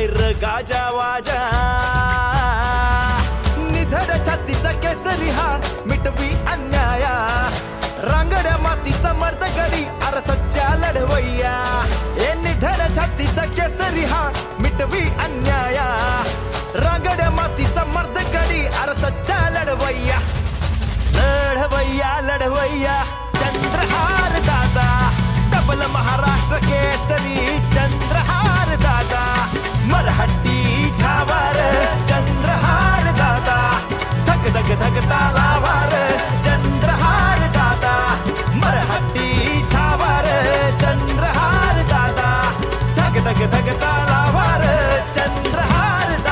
मोर्चा निधड छातीचा केसरी हा मिटवी अन्याया. रांगड्या मातीचा मर्द गडी अर सच्चा लढवय्या. ए निधड छातीचा केसरी हा मिटवी अन्याया. रांगड्या मातीचा मर्द गडी अर सच्चा लढवय्या. सावर चंद्रहार दादा मरहट्टी छा